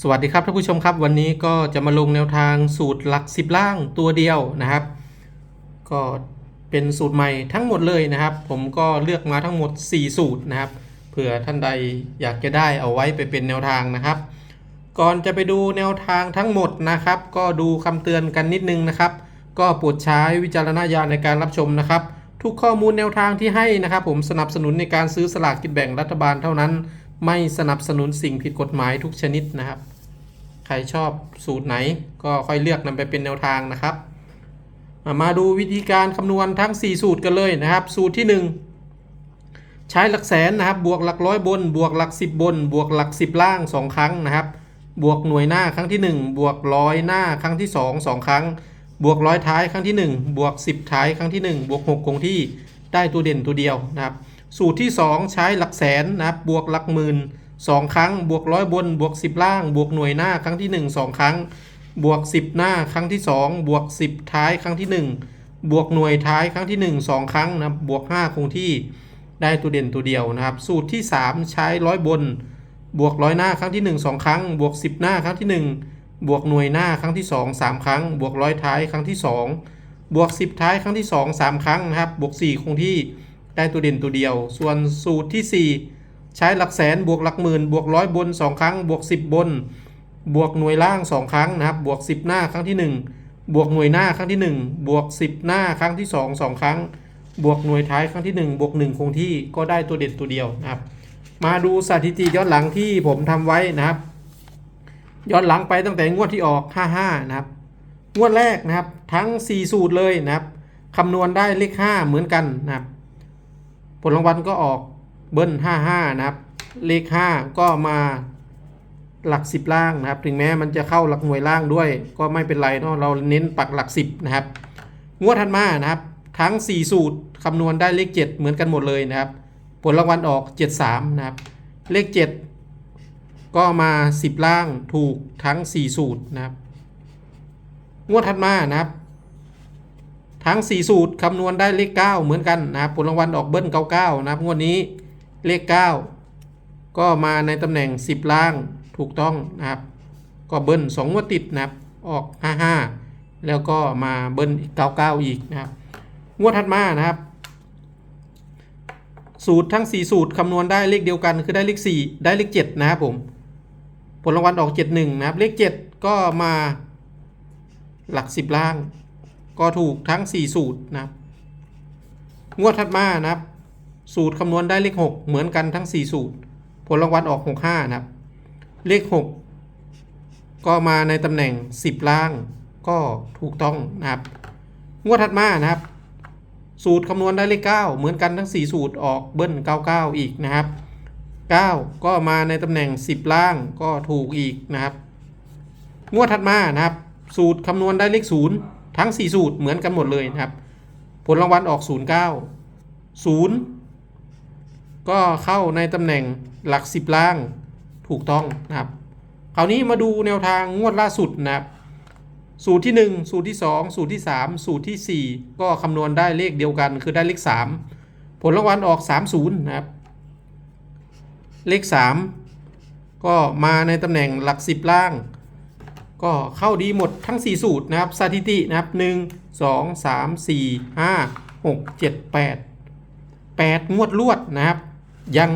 สวัสดีครับท่านผู้ชมครับวันนี้ก็จะมาลงแนวทางสูตรหลักสิบล่างตัวเดียวนะครับ ก็เป็นสูตรใหม่ทั้งหมดเลยนะครับ ผมก็เลือกมาทั้งหมด 4 สูตรนะครับเผื่อท่านใดอยากจะได้เอาไว้ไปเป็นแนวทางนะครับ ก่อนจะไปดูแนวทางทั้งหมดนะครับ ก็ดูคำเตือนกันนิดนึงนะครับ ก็โปรดใช้วิจารณญาณในการรับชมนะครับ ทุกข้อมูลแนวทางที่ให้นะครับ ผมสนับสนุนในการซื้อสลากกินแบ่งรัฐบาลเท่านั้น ไม่สนับสนุนสิ่งผิดกฎหมายทุกชนิดนะครับ ใครชอบสูตรไหนก็ค่อยเลือกนำไปเป็นแนวทางนะครับ มาดูวิธีการคำนวณทั้ง 4 สูตรกันเลยนะครับ สูตรที่ 1 ใช้หลักแสนนะครับ บวกหลักร้อยบน บวกหลัก 10 บน บวกหลัก 10 ล่าง 2 ครั้งนะครับ บวกหน่วยหน้าครั้งที่ 1 บวกร้อยหน้าครั้งที่ 2 2 ครั้ง บวกร้อยท้ายครั้งที่ 1 บวก 10 ท้ายครั้งที่ 1 บวก 6 คงที่ได้ตัวเด่นตัวเดียวนะครับ สูตรที่ 2 ใช้หลักแสนนะครับบวกหลักหมื่น2 ครั้ง บวกร้อยบน บวก 10 ล่าง บวกหน่วยหน้าครั้งที่ 1 2 ครั้ง บวก 10 หน้าครั้งที่ 2 บวก 10 ท้ายครั้งที่ 1 บวกหน่วยท้ายครั้งที่ 1 2 ครั้งนะครับบวก 5 คงที่ได้ตัวเด่นตัวเดียวนะครับ สูตรที่ 3 ใช้ร้อยบน บวกร้อยหน้าครั้งที่ 1 2 ครั้ง บวก 10 หน้าครั้งที่ 1 บวกหน่วยหน้าครั้งที่ 2 3 ครั้ง บวกร้อยท้ายครั้งที่ 2 บวก 10 ท้ายครั้งที่ 2 3 ครั้งนะครับบวก 4 คงที่ ได้ตัวเด่นตัวเดียว ส่วนสูตรที่ 4 ใช้หลักแสนบวกหลักหมื่นบวกร้อยบน 2 ครั้ง บวก 10 บน บวกหน่วยล่าง 2 ครั้งนะครับ บวก 10 หน้าครั้งที่ 1 บวกหน่วยหน้าครั้งที่ 1 บวก 10 หน้าครั้งที่ 2 2 ครั้ง บวกหน่วยท้ายครั้งที่ 1 บวก 1 คงที่ก็ได้ตัวเด่นตัวเดียวนะครับ มาดูสถิติย้อนหลังที่ผมทำไว้นะครับ ย้อนหลังไปตั้งแต่งวดที่ออก 55 นะครับ งวดแรกนะครับทั้ง 4 สูตรเลยนะครับคำนวณได้เลข 5 เหมือนกันนะครับ ผลรางวัลก็ออกเบิ้ล55 นะครับ เลข 5 ก็มาหลัก 10 ล่างนะครับ ถึงแม้มันจะเข้าหลักหน่วยล่างด้วย ก็ไม่เป็นไรเนาะเราเน้นปักหลัก 10 นะครับ งวดถัดมานะครับ ทั้ง 4 สูตรคำนวณได้เลข 7 เหมือนกันหมดเลยนะครับ ผลรางวัลออก 73 นะครับ เลข 7 ก็มา 10 ล่างถูกทั้ง 4 สูตรนะครับ งวดถัดมานะครับ ทั้ง 4 สูตรคำนวณได้เลข 9 เหมือนกันนะครับผลรางวัลออกเบิ้ล99นะครับงวดนี้เลข 9 ก็มาในตำแหน่ง 10 ล่างถูกต้องนะครับ ก็เบิ้ล2งวดติดนะครับออก 55 แล้วก็มาเบิ้ล99 อีกนะครับ งวดถัดมานะครับ สูตรทั้ง 4 สูตรคำนวณได้เลขเดียวกันคือได้เลข 4 ได้เลข 7 นะครับผมผลรางวัลออก 71 นะครับ เลข 7 ก็มาหลัก 10 ล่าง ก็ถูกทั้ง 4 สูตรนะครับ งวดถัดมานะครับ สูตรคำนวณได้เลข 6 เหมือนกันทั้ง 4 สูตร ผลรางวัลออก 65 นะครับ เลข 6 ก็มาในตำแหน่ง 10 ล่างก็ถูกต้องนะครับ งวดถัดมานะครับ สูตรคำนวณได้เลข 9 เหมือนกันทั้ง 4 สูตรออกเบิ้ล 99 อีกนะครับ 9 ก็มาในตำแหน่ง 10 ล่างก็ถูกอีกนะครับ งวดถัดมานะครับ สูตรคำนวณได้เลข 0 ทั้ง 4 สูตรเหมือนกันหมดเลยนะครับ ผลรางวัลออก 09 0 ก็เข้าในตำแหน่งหลัก 10 ล่างถูกต้องนะครับ คราวนี้มาดูแนวทางงวดล่าสุดนะครับ สูตรที่ 1 สูตรที่ 2 สูตรที่ 3 สูตรทีสี่4 ก็คำนวณได้เลขเดียวกัน คือได้เลข 3 ผลรางวัลออก 30 นะครับ เลข 3 ก็มาในตำแหน่งหลัก 10 ล่าง ก็เข้าดีหมดทั้ง 4 สูตรนะครับสถิตินะครับ 1 2 3 4 5 6 7 8 8 งวดลวดนะครับ ยัง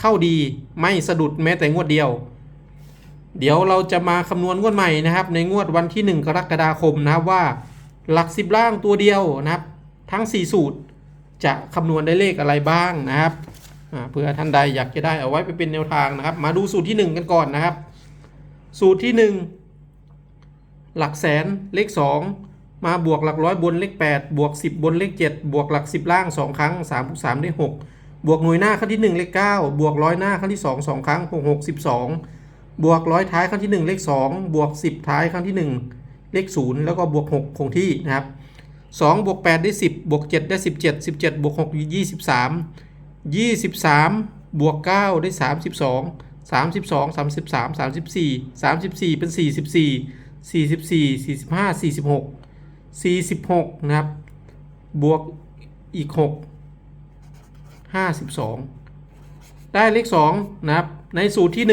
เข้าดีไม่สะดุดแม้แต่งวดเดียว เดี๋ยวเราจะมาคำนวณงวดใหม่นะครับ ในงวดวันที่ 1 กรกฎาคมนะครับว่าหลัก 10 ล่างตัวเดียวนะครับ ทั้ง 4 สูตรจะคำนวณได้เลขอะไรบ้างนะครับเพื่อท่านใดอยากจะได้เอาไว้ไปเป็นแนวทางนะครับ มาดูสูตรที่ 1 กันก่อนนะครับ สูตรที่ 1 หลักแสนเลข 2 มาบวกหลักร้อยบนเลข 8 บวก 10 บนเลข 7 บวกหลัก 10 ล่าง 2 ครั้ง 3 บวก 3 ได้ 6 บวกหน่วยหน้าครั้งที่ 1 เลข 9 บวกร้อยหน้าครั้งที่ 2 2 ครั้ง 6 6 12 บวกร้อยท้ายครั้งที่ 1 เลข 2 บวก 10 ท้ายครั้งที่ 1 เลข 0 แล้วก็บวก 6 คงที่นะครับ2บวก8ได้ 10 บวก 7 ได้ 17 17 บวก 6 23 23 บวก 9 ได้ 32 32 33 34 34 เป็น 44 44 45 46 46 นะครับ บวกอีก 6 52 ได้เลข 2 นะครับ ในสูตรที่ 1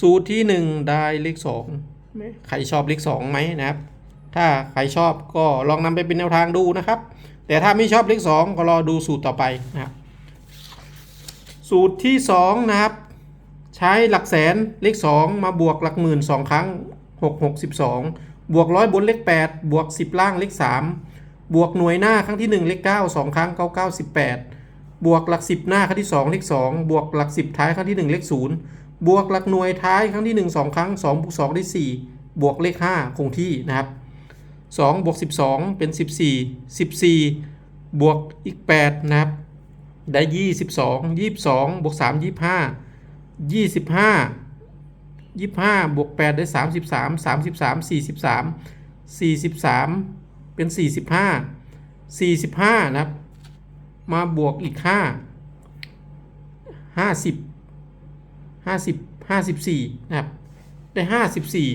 สูตรที่หนึ่งได้เลขสองไหมใครชอบเลขสองไหมนะครับ ถ้าใครชอบก็ลองนำไปเป็นแนวทางดูนะครับ แต่ถ้าไม่ชอบเลขสองก็รอดูสูตรต่อไปนะครับ สูตรที่สองนะครับ ใช้หลักแสนเลข 2 มาบวกหลักหมื่น 2 ครั้ง 6 6 12 บวกร้อยบนเลข 8 บวก 10 ล่างเลข 3 บวกหน่วยหน้าครั้งที่ 1 เลข 9 2 ครั้ง 9 9 18 บวกหลัก 10 หน้าครั้งที่ 2 เลข 2 บวกหลัก 10 ท้ายครั้งที่ 1 เลข 0 บวกหลักหน่วยท้ายครั้งที่ 1 2 ครั้ง2บวก2ได้ 4 บวกเลข 5 คงที่นะครับ2บวก12 เป็น 14 14 บวกอีก 8 นะครับ ได้ 22 22 บวก 3 25 ยี่สิบห้ายี่ห้าบวกแปดได้สามสิบสามสามสิบสามสี่สิบสามสี่สิบสามเป็นสี่สิบห้าสี่สิบห้านะครับ มาบวกอีกห้าห้าสิบห้าสิบห้าสิบสี่นะครับ ได้ห้าสิบสี่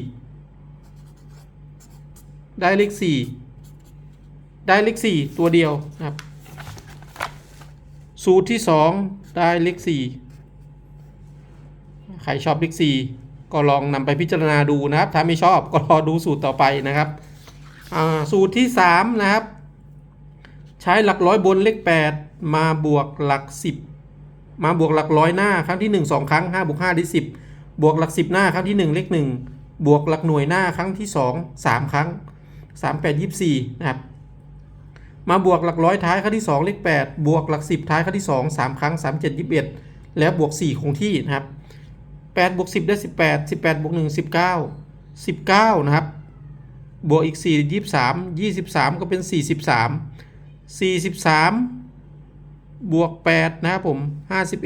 ได้เลขสี่ได้เลขสี่ตัวเดียวนะครับ สูตรที่สองได้เลขสี่ รชอบบิ๊กซีก็ลองนำไปพิจารณาดูนะครับ ถ้าไม่ชอบก็รอดูสูตรต่อไปนะครับ สูตรที่ 3 นะครับ ใช้หลักร้อยบนเลข 8 มาบวกหลัก 10 มาบวกหลักร้อยหน้าครั้งที่ 1 2 ครั้ง5บวก5ได้10 บวกหลัก 10 หน้าครั้งที่ 1 เลข 1 บวกหลักหน่วยหน้าครั้งที่ 2 3 ครั้ง 3 8 24 นะครับ มาบวกหลักร้อยท้ายครั้งที่ 2 เลข 8 บวกหลัก 10 ท้ายครั้งที่ 2 3 ครั้ง 3 7 21 แล้วบวก 4 คงที่นะครับ 8บวก10 ได้ 18 18บวก1 19 19 นะครับ บวกอีก 4 23 23 ก็เป็น 43 43 บวก 8 นะครับผม 51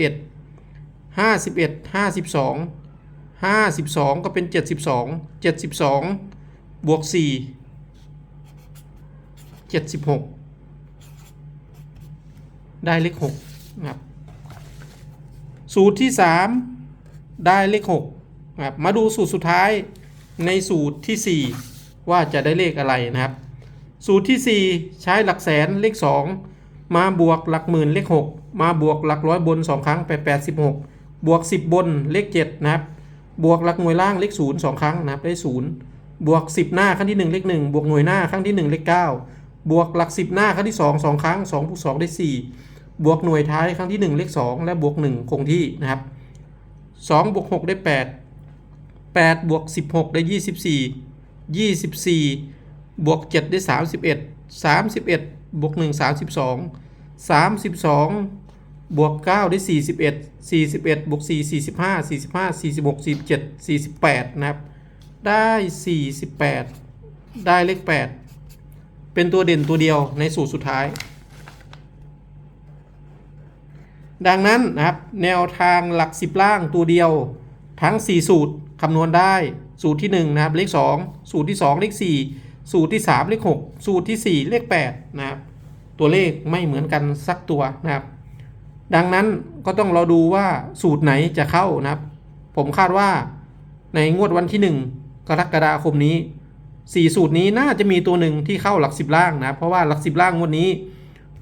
51 52 52 ก็เป็น 72 72 บวก 4 76 ได้เลข6นะครับ สูตรที่ 3 ได้เลข6นะครับมาดูสูตรสุดท้ายในสูตรทีสี่ 4 ว่าจะได้เลขอะไรนะครับ สูตรที่ 4 ใช้หลักแสนเลข 2 มาบวกหลักหมื่นเลข 6 มาบวกหลักร้อยบน 2 ครั้งไป86บวก 10 บนเลข 7 นะครับ บวกหลักหน่วยล่างเลข0 2 ครั้งนะครับได้ 0 บวก 10 หน้าครั้งที่ 1 เลข 1 บวกหน่วยหน้าครั้งที่ 1 เลข 9 บวกหลัก 10 หน้าครั้งที่ 2 2 ครั้ง2บวก2ได้ 4 บวกหน่วยท้ายครั้งที่ 1 เลข 2 และบวก 1 คงที่นะครับ 2บวก6ได้ 8 8บวก16 ได้ 24 24 บวก 7 ได้ 31 31 บวก 1 32 32 บวก 9 ได้ 41 41 บวก 4 45 45 46 47 48 นะครับ ได้ 48 ได้เลข 8 เป็นตัวเด่นตัวเดียวในสูตรสุดท้าย ดังนั้นนะครับแนวทางหลัก 10 ล่างตัวเดียว ทั้ง 4 สูตรคำนวณได้ สูตรที่ 1 นะครับ เลข 2 สูตรที่ 2 เลข 4 สูตรที่ 3 เลข 6 สูตรที่ 4 เลข 8 นะครับ ตัวเลขไม่เหมือนกันสักตัวนะครับ ดังนั้นก็ต้องรอดูว่าสูตรไหนจะเข้านะครับ ผมคาดว่าในงวดวันที่ 1 กรกฎาคมนี้ 4 สูตรนี้น่าจะมีตัวหนึ่งที่เข้าหลัก 10 ล่างนะครับเพราะว่าหลัก 10 ล่างงวดนี้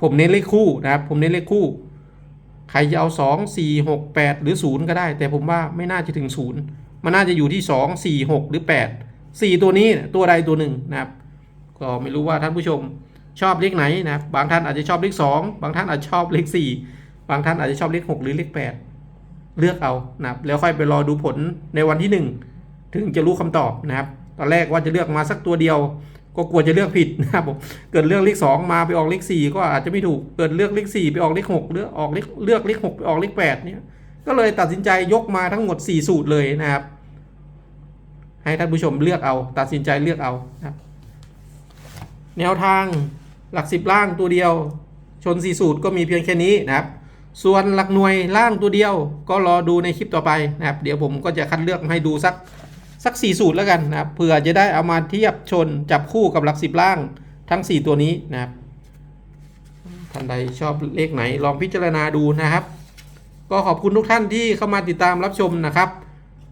ผมเน้นเลขคู่นะครับผมเน้นเลขคู่ ใครจะเอา 2 4 6 8 หรือ 0 ก็ได้ แต่ผมว่าไม่น่าจะถึง 0 มันน่าจะอยู่ที่ 2 4 6 หรือ 8 4 ตัวนี้ตัวใดตัวหนึ่งนะครับ ก็ไม่รู้ว่าท่านผู้ชมชอบเลขไหนนะครับบางท่านอาจจะชอบเลข2 บางท่านอาจจะชอบเลข4 บางท่านอาจจะชอบเลข 6 หรือเลข 8 เลือกเอานะครับแล้วค่อยไปรอดูผลในวันที่ 1 ถึงจะรู้คำตอบนะครับ ตอนแรกว่าจะเลือกมาสักตัวเดียว ก็กลัวจะเลือกผิดนะครับผมเกิดเลือกเลขสองมาไปออกเลขสี่ก็อาจจะไม่ถูกเกิดเลือกเลขสี่ไปออกเลขหกเลือกออกเลขเลือกเลขหกไปออกเลขแปดเนี่ยก็เลยตัดสินใจยกมาทั้งหมดสี่สูตรเลยนะครับ ให้ท่านผู้ชมเลือกเอา ตัดสินใจเลือกเอาครับ แนวทางหลักสิบล่างตัวเดียว ชนสี่สูตรก็มีเพียงแค่นี้นะครับ ส่วนหลักหน่วยล่างตัวเดียว ก็รอดูในคลิปต่อไปนะครับ เดี๋ยวผมก็จะคัดเลือกให้ดูสัก สัก 4 สูตรแล้วกันนะครับเผื่อจะได้เอามาเทียบชนจับคู่กับหลักสิบล่างทั้ง 4 ตัวนี้นะครับท่านใดชอบเลขไหนลองพิจารณาดูนะครับ ก็ขอบคุณทุกท่านที่เข้ามาติดตามรับชมนะครับ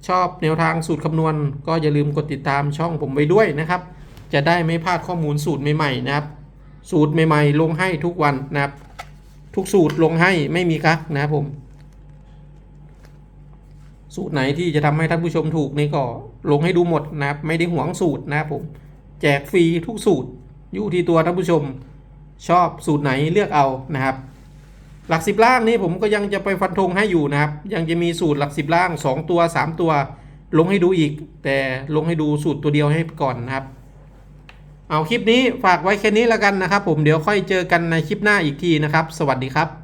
ชอบแนวทางสูตรคำนวณ ก็อย่าลืมกดติดตามช่องผมไว้ด้วยนะครับ จะได้ไม่พลาดข้อมูลสูตรใหม่ๆนะครับ สูตรใหม่ๆ ลงให้ทุกวันนะครับ ทุกสูตรลงให้ไม่มีกักนะครับผม สูตรไหนที่จะทำให้ท่านผู้ชมถูกนี่ก็ลงให้ดูหมดนะครับ ไม่ได้หวงสูตรนะครับผมแจกฟรีทุกสูตรอยู่ที่ตัวท่านผู้ชมชอบสูตรไหนเลือกเอานะครับ หลักสิบล่างนี้ผมก็ยังจะไปฟันธงให้อยู่นะครับ ยังจะมีสูตรหลักสิบล่าง 2 ตัว 3 ตัว ลงให้ดูอีก แต่ลงให้ดูสูตรตัวเดียวให้ก่อนนะครับ เอาคลิปนี้ฝากไว้แค่นี้แล้วกันนะครับ ผมเดี๋ยวค่อยเจอกันในคลิปหน้าอีกทีนะครับ สวัสดีครับ